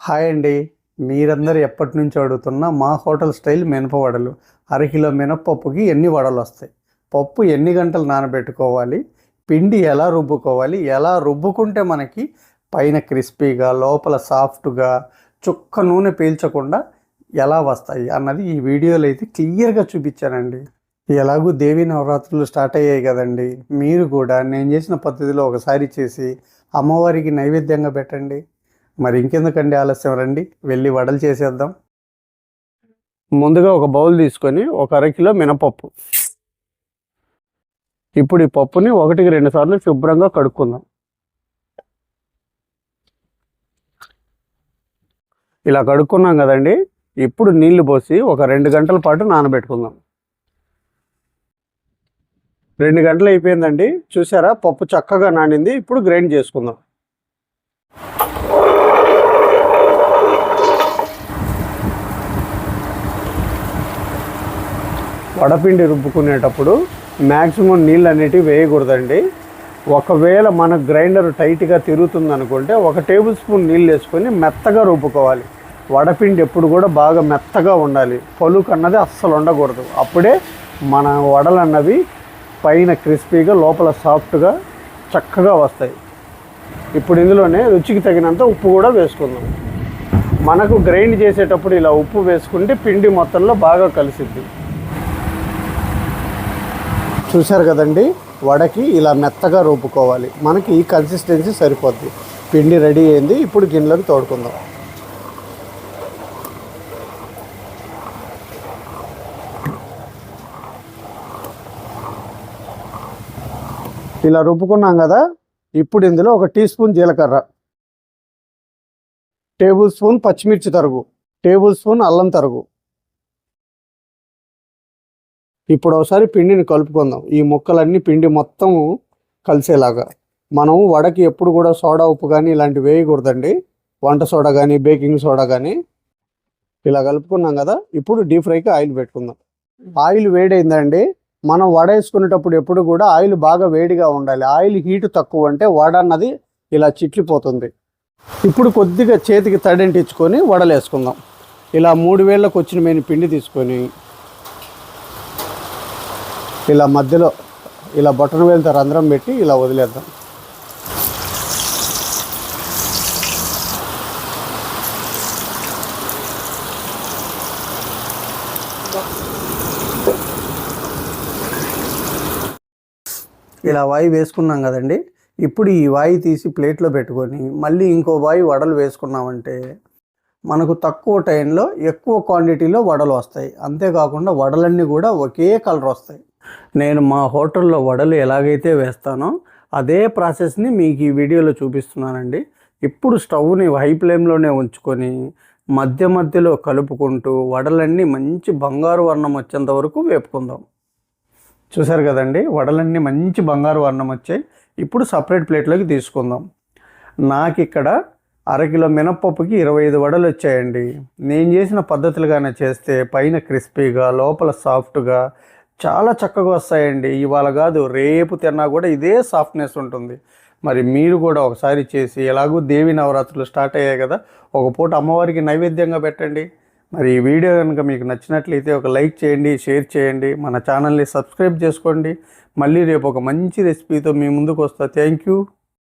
Hi అండి. మీరందరూ ఎప్పటి నుంచి అడుగుతున్న మా హోటల్ స్టైల్ మినప వడలు అరకిలో మినపప్పుకి ఎన్ని వడలు వస్తాయి? పప్పు ఎన్ని గంటలు నానబెట్టుకోవాలి? పిండి ఎలా రుబ్బుకోవాలి? ఎలా రుబ్బుకుంటే మనకి పైన క్రిస్పీగా లోపల సాఫ్ట్గా చుక్క నూనె పీల్చకుండా ఎలా వస్తాయి అన్నది ఈ వీడియోలో అయితే క్లియర్గా చూపించానండి. ఎలాగూ దేవి నవరాత్రులు స్టార్ట్ అయ్యాయి కదండి. మీరు కూడా నేను చేసిన పద్ధతిలో ఒకసారి చేసి అమ్మవారికి నైవేద్యంగా పెట్టండి. మరి ఇంకెందుకండి ఆలస్యం? రండి వెళ్ళి వడలు చేసేద్దాం. ముందుగా ఒక బౌల్ తీసుకొని ఒక అరకిలో మినపప్పు. ఇప్పుడు ఈ పప్పుని ఒకటికి రెండు సార్లు శుభ్రంగా కడుక్కుందాం. ఇలా కడుక్కున్నాం కదండి ఇప్పుడు నీళ్ళు పోసి ఒక రెండు గంటల పాటు నానబెట్టుకుందాం. రెండు గంటలు అయిపోయిందండి చూసారా? పప్పు చక్కగా నానింది ఇప్పుడు గ్రైండ్ చేసుకుందాం. వడపిండి రుబ్బుకునేటప్పుడు మ్యాక్సిమం నీళ్ళు అనేటివి వేయకూడదండి. ఒకవేళ మన గ్రైండర్ టైట్గా తిరుగుతుంది అనుకుంటే ఒక టేబుల్ స్పూన్ నీళ్ళు వేసుకొని మెత్తగా రుబ్బుకోవాలి. వడపిండి ఎప్పుడు కూడా బాగా మెత్తగా ఉండాలి. పలుకు అన్నది అస్సలు ఉండకూడదు. అప్పుడే మన వడలు అన్నవి పైన క్రిస్పీగా లోపల సాఫ్ట్గా చక్కగా వస్తాయి. ఇప్పుడు ఇందులోనే రుచికి తగినంత ఉప్పు కూడా వేసుకుందాం. మనకు గ్రైండ్ చేసేటప్పుడు ఇలా ఉప్పు వేసుకుంటే పిండి మొత్తంలో బాగా కలిసిద్ది. చూశారు కదండి వడకి ఇలా మెత్తగా రూపుకోవాలి. మనకి ఈ కన్సిస్టెన్సీ సరిపోద్ది. పిండి రెడీ అయింది ఇప్పుడు గిన్నెలకు తోడుకుందాం. ఇలా రుబ్బుకున్నాం కదా ఇప్పుడు ఇందులో ఒక టీ స్పూన్ జీలకర్ర టేబుల్ స్పూన్ పచ్చిమిర్చి తరుగు టేబుల్ స్పూన్ అల్లం తరుగు. ఇప్పుడు ఒకసారి పిండిని కలుపుకుందాం. ఈ ముక్కలన్నీ పిండి మొత్తం కలిసేలాగా. మనం వడకి ఎప్పుడు కూడా సోడా ఉప్పు కానీ ఇలాంటివి వేయకూడదండి. వంట సోడా కానీ బేకింగ్ సోడా కానీ ఇలా కలుపుకున్నాం కదా. ఇప్పుడు డీప్ ఫ్రైకి ఆయిల్ పెట్టుకుందాం. ఆయిల్ వేడైందండి. మనం వడ వేసుకునేటప్పుడు ఎప్పుడు కూడా ఆయిల్ బాగా వేడిగా ఉండాలి. ఆయిల్ హీట్ తక్కువ అంటే వడ అన్నది ఇలా చిట్లిపోతుంది. ఇప్పుడు కొద్దిగా చేతికి తడింటించుకొని వడలు వేసుకుందాం ఇలా మూడు వేళ్ళకు వచ్చిన మేము పిండి తీసుకొని ఇలా మధ్యలో ఇలా బొట్టన వేలతో రంధ్రం పెట్టి ఇలా వదిలేద్దాం. ఇలా వాయి వేసుకున్నాం కదండి. ఇప్పుడు ఈ వాయి తీసి ప్లేట్లో పెట్టుకొని మళ్ళీ ఇంకో వాయి వడలు వేసుకున్నామంటే మనకు తక్కువ టైంలో ఎక్కువ క్వాంటిటీలో వడలు వస్తాయి. అంతేకాకుండా వడలన్నీ కూడా ఒకే కలర్ వస్తాయి. నేను మా హోటల్లో వడలు ఎలాగైతే వేస్తానో అదే ప్రాసెస్ని మీకు ఈ వీడియోలో చూపిస్తున్నానండి. ఇప్పుడు స్టవ్ని హై ఫ్లేమ్లోనే ఉంచుకొని మధ్య మధ్యలో కలుపుకుంటూ వడలన్నీ మంచి బంగారు వర్ణం వచ్చేంత వరకు వేపుకుందాం. చూసారు కదండి? వడలన్నీ మంచి బంగారు వర్ణం వచ్చాయి. ఇప్పుడు సపరేట్ ప్లేట్లోకి తీసుకుందాం. నాకు ఇక్కడ అరకిలో మినప్పప్పుకి ఇరవై ఐదు వడలు వచ్చాయండి. నేను చేసిన పద్ధతులుగానే చేస్తే పైన క్రిస్పీగా లోపల సాఫ్ట్గా చాలా చక్కగా వస్తాయండి. ఇవాళ కాదు రేపు తిన్నా కూడా ఇదే సాఫ్ట్నెస్ ఉంటుంది. మరి మీరు కూడా ఒకసారి చేసి ఎలాగూ దేవి నవరాత్రులు స్టార్ట్ అయ్యాయి కదా ఒక పూట అమ్మవారికి నైవేద్యంగా పెట్టండి. మరి ఈ వీడియో కనుక మీకు నచ్చినట్లయితే ఒక లైక్ చేయండి షేర్ చేయండి మన ఛానల్ని సబ్స్క్రైబ్ చేసుకోండి. మళ్ళీ రేపు ఒక మంచి రెసిపీతో మీ ముందుకు వస్తా. Thank you